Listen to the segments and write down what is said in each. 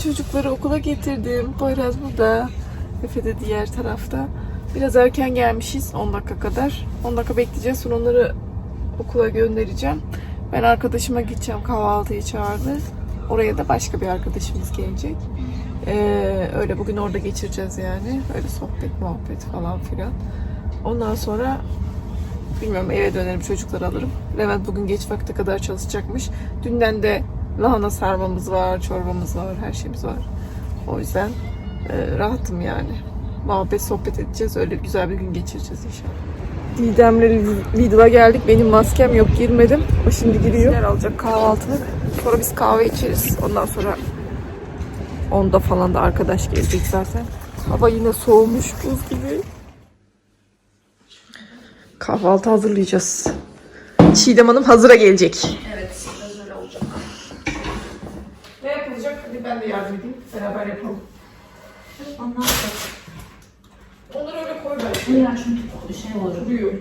çocukları okula getirdim. Poyraz burada. Efe de diğer tarafta. Biraz erken gelmişiz 10 dakika kadar. 10 dakika bekleyeceğiz. Sonra onları okula göndereceğim. Ben arkadaşıma gideceğim. Kahvaltıyı çağırdı. Oraya da başka bir arkadaşımız gelecek. Ee, öyle bugün orada geçireceğiz yani. Öyle sohbet, muhabbet falan filan. Ondan sonra bilmiyorum eve dönerim çocukları alırım. Levent bugün geç vakte kadar çalışacakmış. Dünden de lahana sarmamız var, çorbamız var, her şeyimiz var. O yüzden e, rahatım yani. Muhabbet, sohbet edeceğiz. Öyle güzel bir gün geçireceğiz inşallah. Didem'le Lidl'a geldik. Benim maskem yok girmedim. O şimdi giriyor. Yer alacak kahvaltılık. Sonra biz kahve içeriz. Ondan sonra onda falan da arkadaş gelecek zaten. Hava yine soğumuş buz gibi. Kahvaltı hazırlayacağız. Çiğdem Hanım hazıra gelecek. Evet, biraz öyle olacak. Ne yapılacak? Hadi ben de yardım edeyim. Beraber yapalım. Onları öyle koy bence. Ya çünkü şey olur. Duruyor.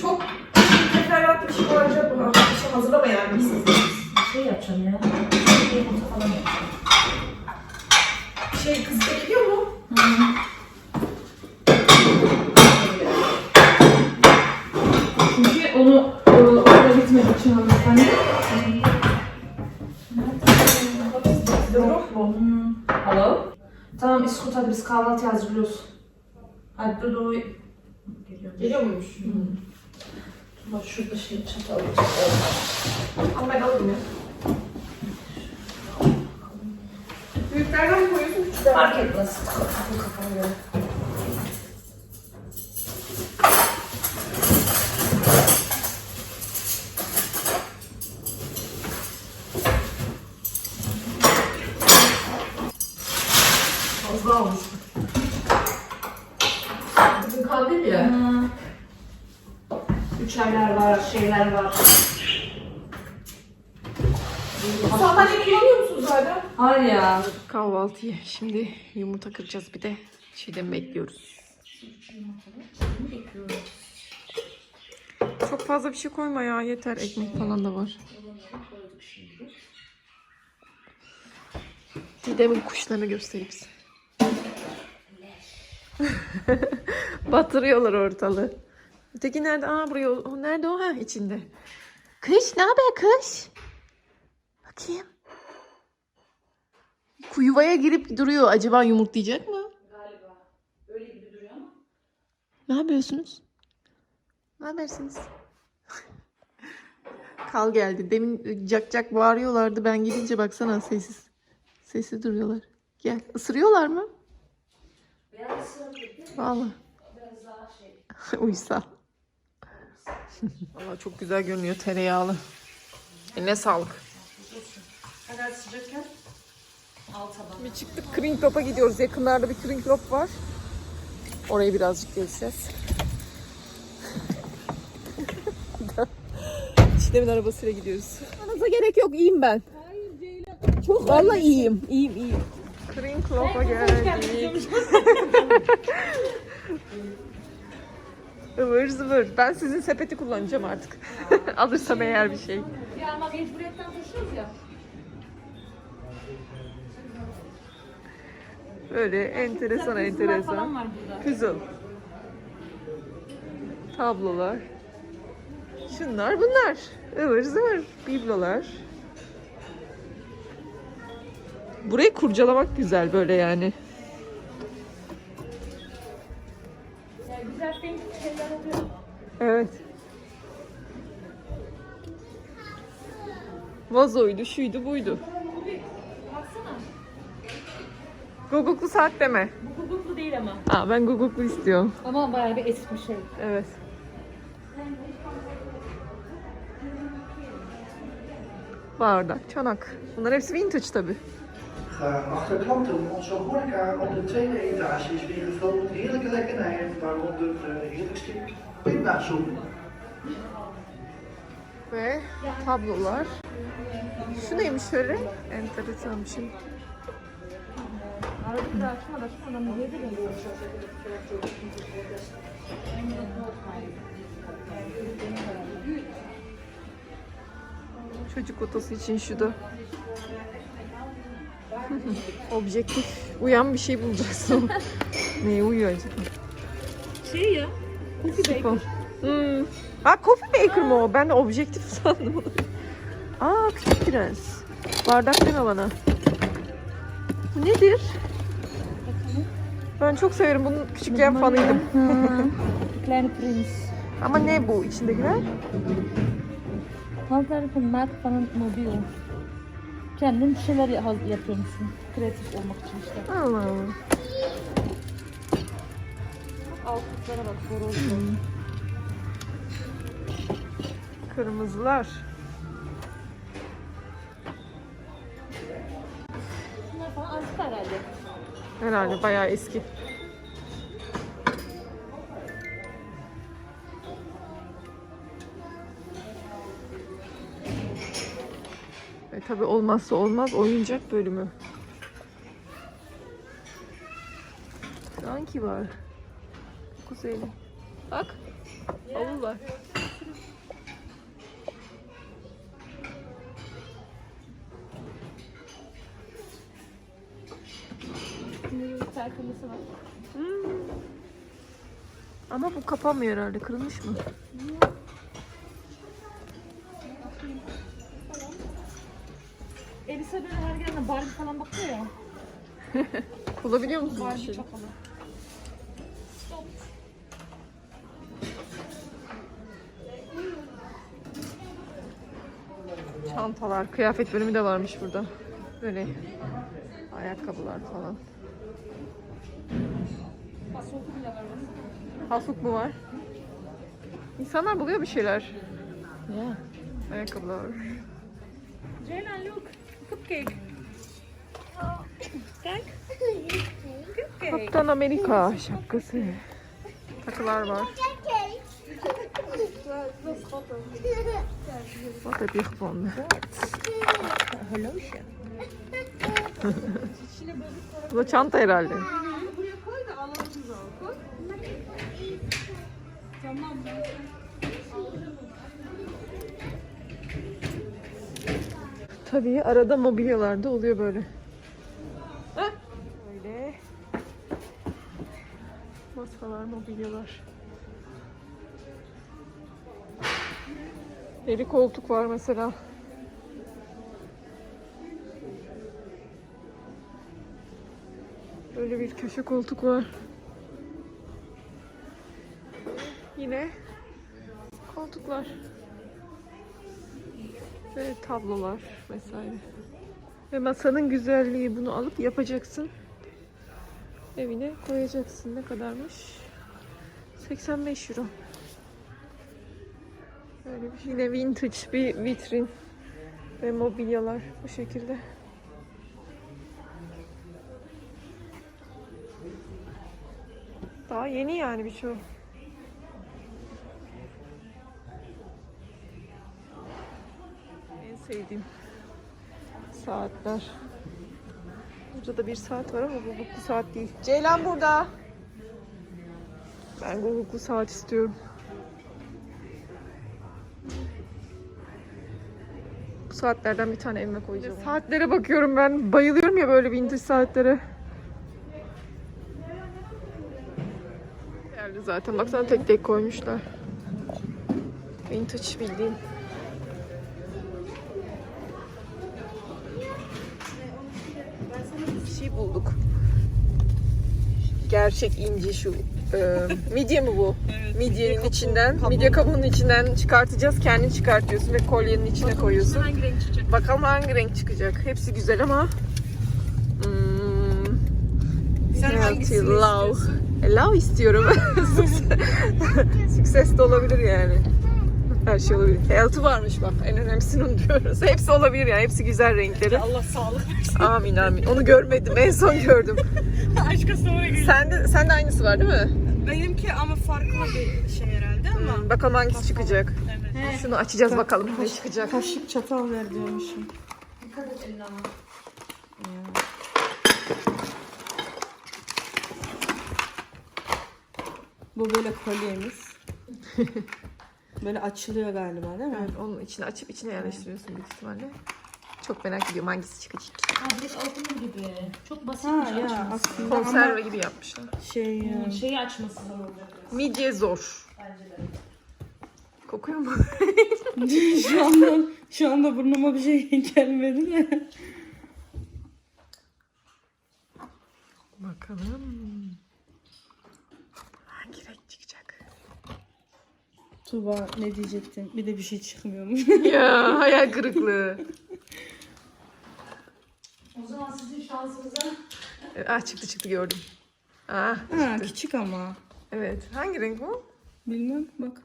Çok teferruatlı bir şey olacak bu. Bir şey hazırlama yani. Bir şey yapacağım ya. Bir yumurta falan yapacağım. Şey kız bekliyor mu? Çünkü Mu? Alo? Tamam İskut hadi biz kahvaltı hazırlıyoruz. Hadi dur dur. Geliyor. Geliyor muymuş? Dur bak şurada şey çatal. Ama ben alayım. Büyüklerden mi koyuyorsun? Küçüklerden Fark etmez. Bu kafana göre. Fazla olmuş. Kandil ya. Hmm. Üçerler var, şeyler var. Sandalye kullanıyor musunuz hala? Hayır ya. Kahvaltıyı şimdi yumurta kıracağız bir de şeyden bekliyoruz. Çok fazla bir şey koyma ya yeter ekmek falan da var. Didem'in kuşlarını göstereyim size. Batırıyorlar ortalığı. Öteki nerede? Aa buraya. O nerede o? Ha içinde. Kış ne haber kış? Bakayım. Kuyuvaya girip duruyor. Acaba yumurtlayacak mı? Galiba. Öyle gibi duruyor ama. Ne yapıyorsunuz? Ne habersiniz? Kal geldi. Demin cak cak bağırıyorlardı. Ben gidince baksana sessiz. Sessiz duruyorlar. Gel. Isırıyorlar mı? Şey. Uysal. Valla çok güzel görünüyor tereyağlı. Eline sağlık. Kadar sıcakken al tabağı. Bir çıktık Krinklop'a gidiyoruz. Yakınlarda bir Krinklop var. Oraya birazcık gezeceğiz. Çiğdem'in arabasıyla gidiyoruz. Anıza gerek yok. iyiyim ben. Hayır Ceylan. Çok Vallahi iyiyim. İyiyim iyiyim. Krinklop'a geldik. Ivır zıvır. Ben sizin sepeti kullanacağım artık. Alırsam eğer bir şey. Ya ama mecburiyetten taşıyoruz ya. Böyle enteresan enteresan. Puzzle. Tablolar. Şunlar bunlar. Ivır zıvır. Biblolar. Burayı kurcalamak güzel böyle yani. Evet. Vazoydu, şuydu, buydu. Guguklu saat deme. Bu hukuklu değil ama. Aa, ben guguklu istiyorum. Ama bayağı bir eski bir şey. Evet. Bardak, çanak. Bunlar hepsi vintage tabii. Uh, achter klanten, onze horeca op de tweede etage is weer gevuld met heerlijke lekkernijen, waaronder de heerlijkste pindasoep. Ve tablolar. Şu neymiş şöyle? Enteresan bir şey. Çocuk otosu için şu da. Objektif. Uyan bir şey bulacağız. Neye uyuyor acaba? Şey ya. Sifon. Hmm. Ha coffee maker mı o? Ben de objektif sandım. Aa küçük prens. Bardak deme bana. Bu nedir? Ben çok severim. Bunun küçükken fanıydım. Kleine Prins. Ama ne bu içindekiler? Hazır gemaakt van een mobiel. Kendin bir şeyler ya- yapıyormuşsun. Kreatif olmak için işte. Allah Allah. Altlıklara bak horoz. Kırmızılar. Bunlar falan azıcık herhalde. Herhalde bayağı eski. Tabi olmazsa olmaz oyuncak bölümü. Sanki var. Kuzeyli. Bak. Avul var. Serkımlısı var. Hmm. Ama bu kapanmıyor herhalde. Kırılmış mı? Elisa böyle her gelene Barbie falan bakıyor ya. Bulabiliyor musun bir Barbie şey? çakalı. Çantalar, kıyafet bölümü de varmış burada. Böyle ayakkabılar falan. Pasoku bile var. Hasuk mu var? İnsanlar buluyor bir şeyler. Ya. Ayakkabılar. Ceylan. Cupcake. Kaptan Amerika şapkası. Takılar var. Wat heb je gevonden? Horloge. Bu çanta herhalde. Tabii arada mobilyalar da oluyor böyle. Böyle. Masalar, mobilyalar. Deri koltuk var mesela. Böyle bir köşe koltuk var. Yine koltuklar. Ve tablolar vesaire. Ve masanın güzelliği bunu alıp yapacaksın. Evine koyacaksın. Ne kadarmış? 85 euro. Böyle bir yine vintage bir vitrin ve mobilyalar bu şekilde. Daha yeni yani birçoğu. Sevdiğim saatler. Burada da bir saat var ama bu guguklu saat değil. Ceylan burada. Ben guguklu saat istiyorum. Bu saatlerden bir tane evime koyacağım. Saatlere bakıyorum ben. Bayılıyorum ya böyle vintage saatlere. Geldi zaten. Baksana tek tek koymuşlar. Vintage bildiğin. Bulduk. Gerçek inci şu. E, midye mi bu? Midyenin içinden, midye kabuğunun içinden çıkartacağız. Kendin çıkartıyorsun ve kolyenin içine koyuyorsun. Hangi renk çıkacak? Bakalım hangi renk çıkacak. Hepsi güzel ama hmm, Sen healthy, hangisini love. E, love istiyorum. Sükses de olabilir yani. Her şey olabilir. Healthy varmış bak. En önemlisini unutuyoruz. Hepsi olabilir yani. Hepsi güzel renkleri. Allah sağlık versin. Amin amin. Onu görmedim. En son gördüm. Aşka sonra geliyor. Sende, sende aynısı var değil mi? Benimki ama farklı bir şey herhalde ama. Hmm, bakalım hangisi çıkacak. Evet. Şunu açacağız bakalım ne çıkacak. Kaşık çatal ver diyormuşum. Dikkat et eline ama. Bu böyle kolyemiz. Böyle açılıyor galiba değil mi? Evet, onun içine açıp içine yerleştiriyorsun büyük ihtimalle. Çok merak ediyorum hangisi çıkacak. Ha direkt opener gibi. Çok basit Ha bir ya açması. aslında ama Konserve gibi yapmışlar. şey ya. Şeyi açması zor olacak. Midye zor. Bence de. Kokuyor mu? şu anda şu anda burnuma bir şey gelmedi de. Bakalım. Hangi renk çıkacak? Tuba ne diyecektin? Bir de bir şey çıkmıyormuş. ya hayal kırıklığı. O zaman sizin şansınıza Ah çıktı çıktı gördüm. Ah ha küçük ama. evet. Hangi renk bu? Bilmem bak.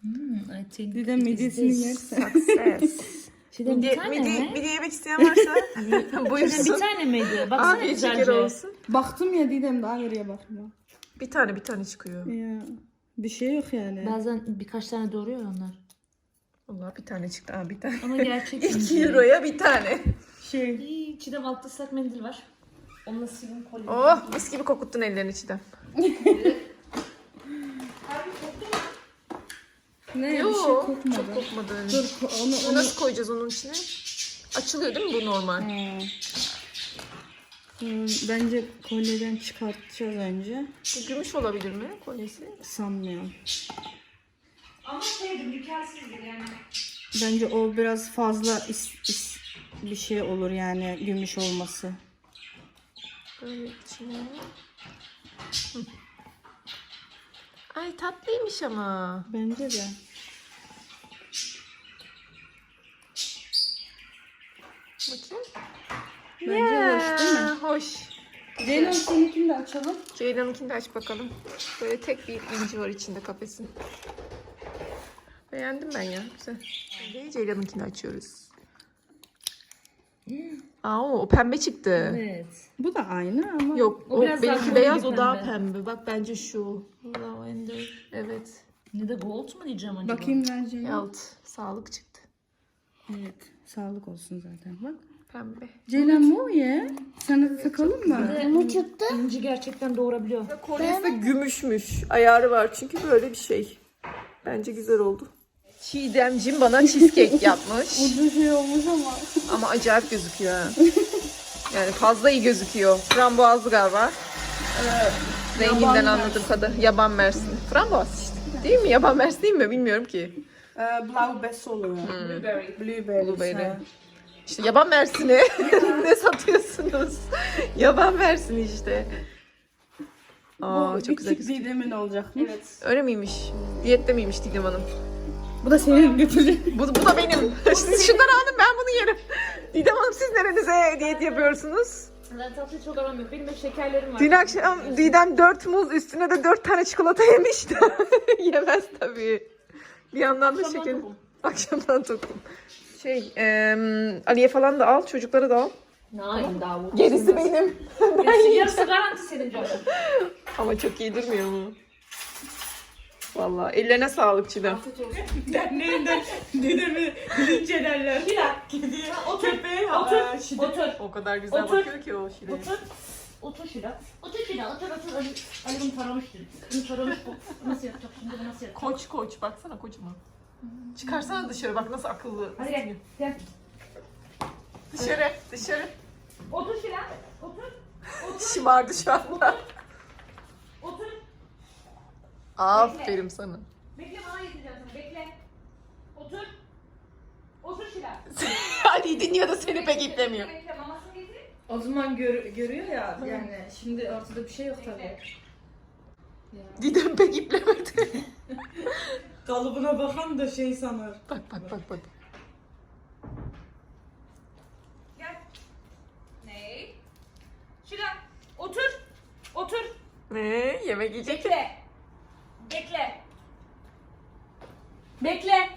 Hmm, I think Bir de midyesini yersen. Success. Şeyden midye, bir tane midye, mi? midye yemek isteyen varsa Şeyden bir buyursun. tane miydi? Baksana Afiyet şeker güzelce. olsun. Baktım ya Didem daha geriye bakma. Bir tane bir tane çıkıyor. Ya bir şey yok yani. Bazen birkaç tane doğruyor onlar. Vallahi bir tane çıktı. Aa bir tane. Ama gerçek 2 euroya bir tane. Şey İyi, Çiğdem altta ıslak mendil var. Onunla silin kolye. Oh mis gibi kokuttun ellerini Çiğdem. ne bir şey kokmadı. çok kokmadı. Dur ko- onu onu. nasıl koyacağız onun içine? Açılıyor değil mi bu normal? Ha. Hmm, Bence kolyeden çıkartacağız önce. Bu gümüş olabilir mi kolyesi? Sanmıyorum. Ama şeydir, mükemmelsizdir yani. Bence o biraz fazla is, is- bir şey olur yani gümüş olması. Böyle içine. Ay tatlıymış ama. Bence de. Bakayım. Bence hoş değil mi? Hoş. Ceylan seninkini de açalım. Ceylan'ınkini de aç bakalım. Böyle tek bir inci var içinde kafesin. Beğendim ben ya. Güzel. Şimdi Ceylan'ınkini açıyoruz. Aa o pembe çıktı. Evet. Bu da aynı ama. Yok O o, biraz daha benimki koyu beyaz bir o daha pembe. Bak bence şu. Lavender. Evet. Ne de gold mu diyeceğim acaba? Bakayım ver Ceylan. Alt. Sağlık çıktı. Evet. Sağlık olsun zaten bak. Pembe. Ceylan bu ye. Sana da takalım mı? Bu çıktı. İnci gerçekten doğurabiliyor. Kolyesi de gümüşmüş. Ayarı var çünkü böyle bir şey. Bence güzel oldu. Çiğdemcim bana cheesecake yapmış. Bu şey olmuş ama. Ama acayip gözüküyor ha. Yani fazla iyi gözüküyor. Frambuazlı galiba. Renginden anladığım kadar. Yaban mersin. Frambuaz işte. Değil mi? Yaban mersin değil mi? Bilmiyorum ki. Ee, Blaubeer oluyor. Blueberry. Blueberry. Blueberry. İşte yaban mersini. ne satıyorsunuz? yaban mersini işte. Aa, Bu çok güzel gözüküyor. Didem'in olacakmış. Evet. Öyle miymiş? Diyette miymiş Didem Hanım? Bu da senin götürecek. Bu, bu da benim. siz şunları alın ben bunu yerim. Didem Hanım siz nerenize diyet yapıyorsunuz? Ben tatlı çok aram yok. Benim hep şekerlerim var. Dün akşam Didem 4 muz üstüne de 4 tane çikolata yemiş de. Yemez tabii. Bir yandan da Akşamdan şeker. tokum. Akşamdan tokum. Şey, eee Aliye falan da al, çocukları da al. Nein Davut. Gerisi benim. Yarısı, yarısı garanti senin canım. Ama çok iyi durmuyor mu? Vallahi ellerine sağlık Çiğdem. Neyden? Didem'i linçederler. Bir dakika. Otur. Otur. Otur. O kadar güzel Otur. bakıyor ki o şile. Otur. Otur Şila. Otur Şila. Otur otur. Ali, Ali bunu taramıştır. Bunu taramış bu. Nasıl yapacak şimdi bu nasıl yapacak? Koç koç baksana kocaman. Çıkarsana dışarı bak nasıl akıllı. Hadi gel. Gel. Dışarı dışarı. Otur Şila. Otur. Şımardı şu anda. Otur. Aferin sana. Bekle bana yedireceğim sana. Bekle. Otur. Otur Şila. Ali dinliyor da seni pek iplemiyor. Bekle mamasını getir. O zaman gör, görüyor ya yani şimdi ortada bir şey yok tabii. Didem pek iplemedi. Kalıbına bakan da şey sanır. bak bak bak bak. Gel. Ne? Şila. Otur. Otur. Ne? Yemek yiyecek. Bekle. Bekle. Bekle.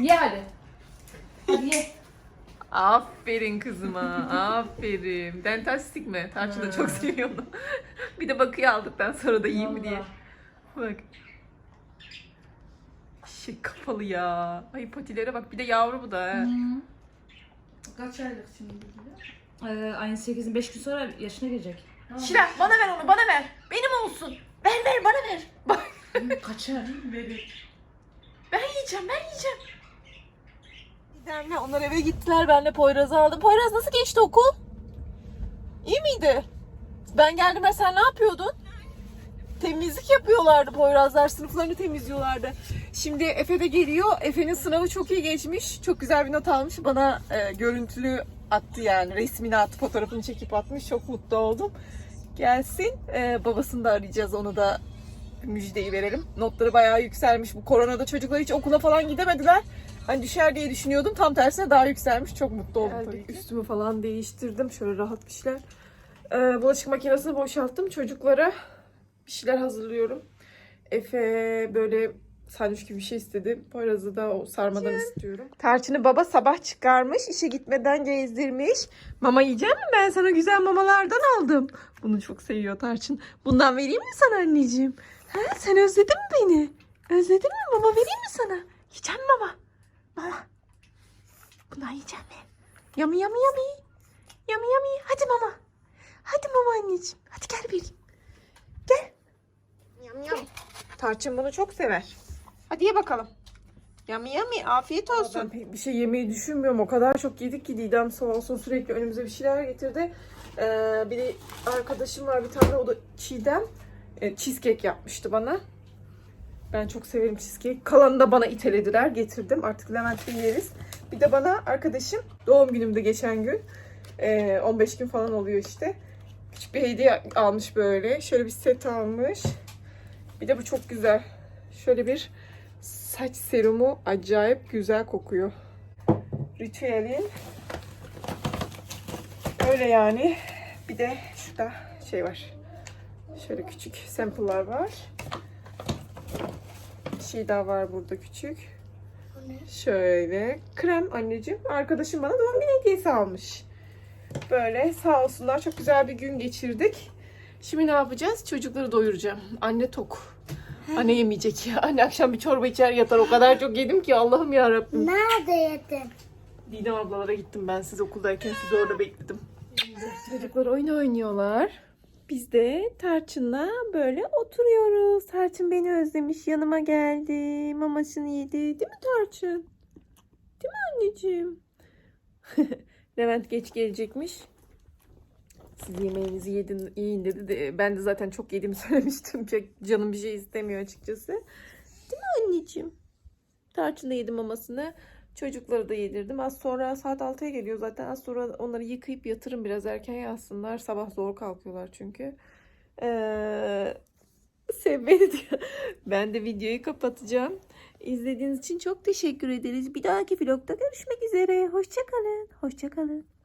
ye hadi. Hadi ye. Aferin kızıma. Aferin. Dentastik mi? Tarçın da çok seviyor onu. bir de bakıyor aldıktan sonra da yiyeyim mi diye. Bak. Şey kafalı ya. Ay patilere bak. Bir de yavru bu da. ha. Kaç aylık şimdi? Ee, aynı 8'in 5 gün sonra yaşına girecek. Şilen bana ver onu bana ver. Benim olsun. Ver ver bana ver. Bak. Kaçar. Ben yiyeceğim ben yiyeceğim. Gidemle onlar eve gittiler. Ben de Poyraz'ı aldım. Poyraz nasıl geçti okul? İyi miydi? Ben geldiğimde sen ne yapıyordun? Temizlik yapıyorlardı Poyrazlar. Sınıflarını temizliyorlardı. Şimdi Efe de geliyor. Efe'nin sınavı çok iyi geçmiş. Çok güzel bir not almış. Bana e, görüntülü attı yani. Resmini attı. Fotoğrafını çekip atmış. Çok mutlu oldum. Gelsin. E, babasını da arayacağız. Onu da müjdeyi verelim. Notları bayağı yükselmiş. Bu koronada çocuklar hiç okula falan gidemediler. Hani düşer diye düşünüyordum. Tam tersine daha yükselmiş. Çok mutlu oldum tabii ki. Üstümü falan değiştirdim. Şöyle rahat bir şeyler. Ee, bulaşık makinesini boşalttım. Çocuklara bir şeyler hazırlıyorum. Efe böyle sandviç gibi bir şey istedi. Poyraz'ı da o sarmadan istiyorum. Tarçın'ı baba sabah çıkarmış. işe gitmeden gezdirmiş. Mama yiyecek mi? Ben sana güzel mamalardan aldım. Bunu çok seviyor Tarçın. Bundan vereyim mi sana anneciğim? Ha, sen özledin mi beni? Özledin mi? Mama vereyim mi sana? Yiyecek mi mama? Mama. Bundan yiyecek mi? Yummy yummy yummy. Yummy yummy. Hadi mama. Hadi mama anneciğim. Hadi gel vereyim. Gel. Yum yum. Tarçın bunu çok sever. Hadi ye bakalım. Yummy yummy. Afiyet olsun. Ben pek bir şey yemeyi düşünmüyorum. O kadar çok yedik ki Didem sağ olsun sürekli önümüze bir şeyler getirdi. Ee, bir de arkadaşım var bir tane o da Çiğdem. E, cheesecake yapmıştı bana. Ben çok severim cheesecake. Kalanını da bana itelediler. Getirdim. Artık Levent'te yeriz. Bir de bana arkadaşım doğum günümde geçen gün. e, 15 gün falan oluyor işte. Küçük bir hediye almış böyle. Şöyle bir set almış. Bir de bu çok güzel. Şöyle bir saç serumu acayip güzel kokuyor. Ritüelin. Öyle yani. Bir de şurada şey var. Şöyle küçük sample'lar var. Bir şey daha var burada küçük. Şöyle krem anneciğim. Arkadaşım bana doğum günü hediyesi almış. Böyle sağ olsunlar çok güzel bir gün geçirdik. Şimdi ne yapacağız? Çocukları doyuracağım. Anne tok. Anne yemeyecek ya. Anne akşam bir çorba içer yatar. O kadar çok yedim ki Allah'ım ya Rabbim. Nerede yedin? Didem ablalara gittim ben siz okuldayken sizi orada bekledim. Çocuklar oyun oynuyorlar. Biz de Tarçın'la böyle oturuyoruz. Tarçın beni özlemiş yanıma geldi. Mamasını yedi. Değil mi Tarçın? Değil mi anneciğim? Levent geç gelecekmiş. Siz yemeğinizi yedin, yiyin dedi. De, ben de zaten çok yediğimi söylemiştim. Pek canım bir şey istemiyor açıkçası. Değil mi anneciğim? Tarçın da yedi mamasını. Çocukları da yedirdim. Az sonra saat 6'ya geliyor zaten. Az sonra onları yıkayıp yatırım biraz erken yatsınlar. Sabah zor kalkıyorlar çünkü. Ee, sev beni diyor. Ben de videoyu kapatacağım. İzlediğiniz için çok teşekkür ederiz. Bir dahaki vlogda görüşmek üzere. Hoşçakalın. Hoşçakalın.